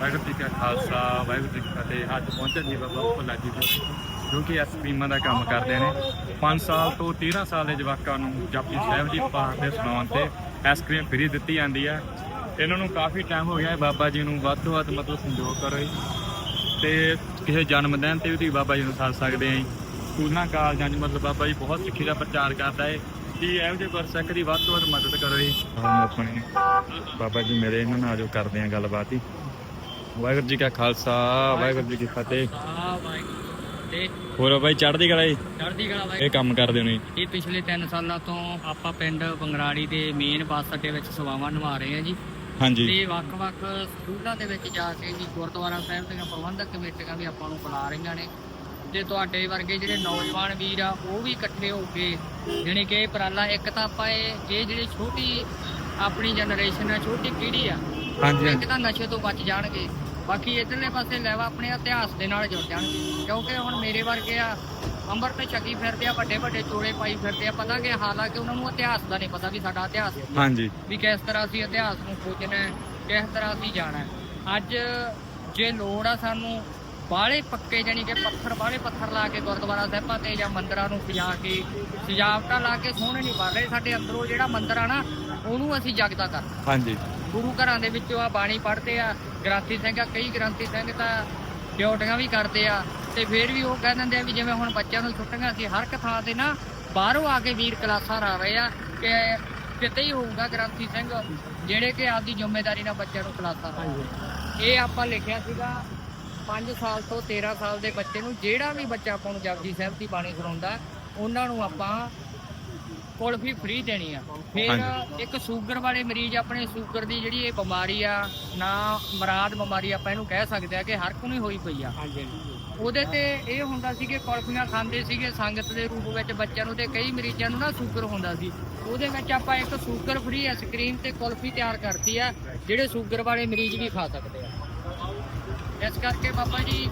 ਵਾਹਿਗੁਰੂ ਜੀ ਕਾ ਖਾਲਸਾ, ਵਾਹਿਗੁਰੂ ਜੀ ਕੀ ਫਤਿਹ। ਅੱਜ ਪਹੁੰਚੇ ਜੀ ਬਾਬਾ ਭੁੱਲਾ ਜੀ ਕੋਲ, ਜੋ ਕਿ ਐਸਪੀਮਾਂ ਦਾ ਕੰਮ ਕਰਦੇ ਨੇ। 5 ਸਾਲ ਤੋਂ 13 ਸਾਲ ਦੇ ਜਵਾਕਾਂ ਨੂੰ ਜਪਜੀ ਸਾਹਿਬ ਜੀ ਪਾਠ ਦੇ ਸੁਣਾਉਣ ਤੇ ਆਈਸਕ੍ਰੀਮ ਫ੍ਰੀ ਦਿੱਤੀ ਜਾਂਦੀ ਹੈ। ਇਹਨਾਂ ਨੂੰ ਕਾਫੀ ਟਾਈਮ ਹੋ ਗਿਆ ਹੈ ਬਾਬਾ ਜੀ ਨੂੰ ਵੱਧ ਤੋਂ ਵੱਧ ਮਤਲਬ ਸੰਜੋਗ ਕਰੋ ਜੀ। ਤੇ ਕਿਸੇ ਜਨਮ ਦਿਨ ਤੇ ਵੀ ਤੁਸੀਂ ਬਾਬਾ ਜੀ ਨੂੰ ਸਾਧ ਸਕਦੇ ਆ ਜੀ। ਸਕੂਲਾਂ, ਕਾਲਜਾਂ 'ਚ ਮਤਲਬ ਬਾਬਾ ਜੀ ਬਹੁਤ ਸਿੱਖੀ ਦਾ ਪ੍ਰਚਾਰ ਕਰਦਾ ਹੈ। ਕਿ ਇਹੋ ਜਿਹੇ ਗੁਰਸਿੱਖ ਦੀ ਵੱਧ ਤੋਂ ਵੱਧ ਮਦਦ ਕਰੋ ਜੀ। ਹੁਣ ਆਪਣੇ ਬਾਬਾ ਜੀ ਮੇਰੇ ਇਹਨਾਂ ਨਾਲ ਜੋ ਕਰਦੇ ਆ ਗੱਲਬਾਤ ਹੀ। ਵਾਹਿਗੁਰੂ ਜੀ ਕਾ ਖਾਲਸਾ ਵਾਹਿਗੁਰੂ ਜੀ ਕੀ ਫਤਿਹ। ਹੋਰ ਬਾਈ ਚੜ੍ਹਦੀ ਕਲਾ ਜੀ? ਚੜ੍ਹਦੀ ਕਲਾ ਬਾਈ। ਇਹ ਕੰਮ ਕਰਦੇ ਜੀ ਇਹ ਪਿਛਲੇ 3 ਸਾਲਾਂ ਤੋਂ ਆਪਾਂ ਪਿੰਡ ਬੰਗਰਾੜੀ ਦੇ ਮੇਨ ਬੱਸ ਅੱਡੇ ਵਿੱਚ ਸੇਵਾਵਾਂ ਨਿਭਾ ਰਹੇ ਹਾਂ ਜੀ। ਹਾਂਜੀ। ਤੇ ਵੱਖ-ਵੱਖ ਸਕੂਲਾਂ ਦੇ ਵਿੱਚ ਜਾ ਕੇ ਜੀ ਗੁਰਦੁਆਰਾ ਸਾਹਿਬ ਦੀਆਂ ਪ੍ਰਬੰਧਕ ਕਮੇਟੀਆਂ ਵੀ ਆਪਾਂ ਨੂੰ ਬੁਲਾ ਰਹੀਆਂ ਨੇ। ਤੇ ਤੁਹਾਡੇ ਵਰਗੇ ਜਿਹੜੇ ਨੌਜਵਾਨ ਵੀਰ ਆ ਉਹ ਵੀ ਇਕੱਠੇ ਹੋ ਕੇ ਜਾਣੀ ਕਿ ਇਹ ਉਪਰਾਲਾ ਇੱਕ ਤਾਂ ਆਪਾਂ ਇਹ ਇਹ ਜਿਹੜੀ ਛੋਟੀ ਆਪਣੀ ਜਨਰੇਸ਼ਨ ਆ ਛੋਟੀ ਪੀੜ੍ਹੀ ਆ ਹਾਂਜੀ। ਇੱਕ ਤਾਂ ਨਸ਼ੇ ਤੋਂ ਬਚ ਜਾਣਗੇ। ਬਾਕੀ ਇਧਰਲੇ ਪਾਸੇ ਲੈਵਾ ਆਪਣੇ ਇਤਿਹਾਸ ਦੇ ਨਾਲ ਜੁੜ ਜਾਣਗੇ ਕਿਉਂਕਿ ਹੁਣ ਮੇਰੇ ਵਰਗੇ ਆ ਅੰਬਰ ਤੇ ਚੱਕੀ ਫਿਰਦੇ ਆ ਵੱਡੇ ਵੱਡੇ ਚੋਲੇ ਪਾਈ ਫਿਰਦੇ ਆ ਪਤਾ ਕਿ ਹਾਲਾਂਕਿ ਉਹਨਾਂ ਨੂੰ ਇਤਿਹਾਸ ਦਾ ਨਹੀਂ ਪਤਾ ਵੀ ਸਾਡਾ ਇਤਿਹਾਸ ਕੀ ਹੈ। ਹਾਂਜੀ ਵੀ ਕਿਸ ਤਰ੍ਹਾਂ ਅਸੀਂ ਇਤਿਹਾਸ ਨੂੰ ਖੋਜਣਾ ਹੈ, ਕਿਸ ਤਰ੍ਹਾਂ ਅਸੀਂ ਜਾਣਾ ਹੈ। ਅੱਜ ਜੇ ਲੋੜ ਆ ਸਾਨੂੰ ਬਾਹਲੇ ਪੱਕੇ ਜਾਨੀ ਕਿ ਪੱਥਰ ਬਾਹਲੇ ਪੱਥਰ ਲਾ ਕੇ ਗੁਰਦੁਆਰਾ ਸਾਹਿਬਾਂ ਤੇ ਜਾਂ ਮੰਦਰਾਂ ਨੂੰ ਸਜਾ ਕੇ ਸਜਾਵਟਾਂ ਲਾ ਕੇ ਸੋਹਣੇ ਨਹੀਂ ਬਣ ਰਹੇ ਸਾਡੇ ਅੰਦਰੋਂ ਜਿਹੜਾ ਮੰਦਰ ਆ ਨਾ ਉਹਨੂੰ ਅਸੀਂ ਜਗਦਾ ਕਰ ਹਾਂਜੀ। ਗੁਰੂ ਘਰਾਂ ਦੇ ਵਿੱਚੋਂ ਆ ਬਾਣੀ ਪੜ੍ਹਦੇ ਆ ਗ੍ਰੰਥੀ ਸਿੰਘ ਆ ਕਈ ਗ੍ਰੰਥੀ ਸਿੰਘ ਤਾਂ ਡਿਊਟੀਆਂ ਵੀ ਕਰਦੇ ਆ ਤੇ ਫਿਰ ਵੀ ਉਹ ਕਹਿ ਦਿੰਦੇ ਆ ਵੀ ਜਿਵੇਂ ਹੁਣ ਬੱਚਿਆਂ ਨੂੰ ਛੁੱਟੀਆਂ ਸੀ ਹਰ ਇੱਕ ਥਾਂ ਤੇ ਨਾ ਬਾਹਰੋਂ ਆ ਕੇ ਵੀਰ ਕਲਾਸਾਂ ਲਾ ਰਹੇ ਆ ਕਿ ਕਿਤੇ ਹੀ ਹੋਊਗਾ ਗ੍ਰੰਥੀ ਸਿੰਘ ਜਿਹੜੇ ਕਿ ਆਪਦੀ ਜ਼ਿੰਮੇਵਾਰੀ ਨਾਲ ਬੱਚਿਆਂ ਨੂੰ ਕਲਾਸਾਂ ਲਾਉਂਦੇ ਇਹ ਆਪਾਂ ਲਿਖਿਆ ਸੀਗਾ 5 ਸਾਲ ਤੋਂ 13 ਸਾਲ ਦੇ ਬੱਚੇ ਨੂੰ ਜਿਹੜਾ ਵੀ ਬੱਚਾ ਆਪਾਂ ਨੂੰ ਜਪਜੀ ਸਾਹਿਬ ਦੀ ਬਾਣੀ ਸੁਣਾਉਂਦਾ ਉਹਨਾਂ ਨੂੰ ਆਪਾਂ ਕੁਲਫੀ ਫ੍ਰੀ ਦੇਣੀ ਆ। ਫਿਰ। ਇੱਕ ਸ਼ੂਗਰ ਵਾਲੇ ਮਰੀਜ਼ ਆਪਣੇ ਸ਼ੂਗਰ ਦੀ ਜਿਹੜੀ ਇਹ ਬਿਮਾਰੀ ਆ ਨਾ ਮਰਾਦ ਬਿਮਾਰੀ ਆਪਾਂ ਇਹਨੂੰ ਕਹਿ ਸਕਦੇ ਆ ਕਿ ਹਰ ਕੋਈ ਨੂੰ ਹੋਈ ਪਈ ਆ। ਉਹਦੇ ਤੇ ਇਹ ਹੁੰਦਾ ਸੀ ਕਿ ਕੁਲਫੀਆਂ ਖਾਂਦੇ ਸੀਗੇ ਸੰਗਤ ਦੇ ਰੂਪ ਵਿੱਚ ਬੱਚਿਆਂ ਨੂੰ ਤੇ ਕਈ ਮਰੀਜ਼ਾਂ ਨੂੰ ਨਾ ਸ਼ੂਗਰ ਹੁੰਦਾ ਸੀ। ਉਹਦੇ ਵਿੱਚ ਆਪਾਂ ਇੱਕ ਸ਼ੂਗਰ ਫ੍ਰੀ ਆਈਸਕ੍ਰੀਮ ਤੇ ਕੁਲਫੀ ਤਿਆਰ ਕਰਤੀ ਆ ਜਿਹੜੇ ਸ਼ੂਗਰ ਵਾਲੇ ਮਰੀਜ਼ ਵੀ ਖਾ ਸਕਦੇ ਆ। ਇਸ ਕਰਕੇ ਬਾਬਾ ਜੀ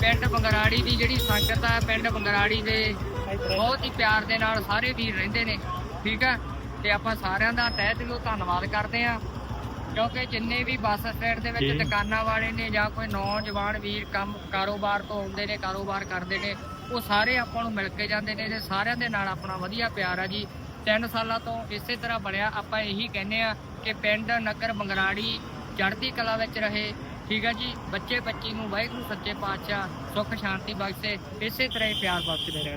ਪਿੰਡ ਬੰਗਰਾੜੀ ਦੀ ਜਿਹੜੀ ਸੰਗਤ ਆ ਪਿੰਡ ਬੰਗਰਾੜੀ ਦੇ ਬਹੁਤ ਹੀ ਪਿਆਰ ਦੇ ਨਾਲ ਸਾਰੇ ਵੀਰ ਰਹਿੰਦੇ ਨੇ ਠੀਕ ਆ ਤੇ ਆਪਾਂ ਸਾਰਿਆਂ ਦਾ ਤਹਿ ਦਿਲੋਂ ਧੰਨਵਾਦ ਕਰਦੇ ਆ ਕਿਉਂਕਿ ਜਿੰਨੇ ਵੀ ਬੱਸ ਸਟੈਂਡ ਦੇ ਵਿੱਚ। ਦੁਕਾਨਾਂ ਵਾਲੇ ਨੇ ਜਾਂ ਕੋਈ ਨੌਜਵਾਨ ਵੀਰ ਕੰਮ ਕਾਰੋਬਾਰ ਤੋਂ ਆਉਂਦੇ ਨੇ ਕਾਰੋਬਾਰ ਕਰਦੇ ਨੇ ਉਹ ਸਾਰੇ ਆਪਾਂ ਨੂੰ ਮਿਲ ਕੇ ਜਾਂਦੇ ਨੇ ਤੇ ਸਾਰਿਆਂ ਦੇ ਨਾਲ ਆਪਣਾ ਵਧੀਆ ਪਿਆਰ ਆ ਜੀ ਤਿੰਨ ਸਾਲਾਂ ਤੋਂ ਇਸੇ ਤਰ੍ਹਾਂ ਬਣਿਆ ਆਪਾਂ ਇਹੀ ਕਹਿੰਦੇ ਆ ਕਿ ਪਿੰਡ ਨਗਰ ਬੰਗਰਾੜੀ ਚੜ੍ਹਦੀ ਕਲਾ ਵਿੱਚ ਰਹੇ ਠੀਕ ਹੈ ਜੀ। ਬੱਚੇ ਬੱਚੀ ਨੂੰ ਵਾਹਿਗੁਰੂ, ਸੱਚੇ ਪਾਤਸ਼ਾਹ, ਸੁੱਖ, ਸ਼ਾਂਤੀ ਬਖਸ਼ੇ। ਇਸੇ ਤਰ੍ਹਾਂ ਹੀ ਪਿਆਰ ਬਖਸ਼ਦੇ ਰਹੇ।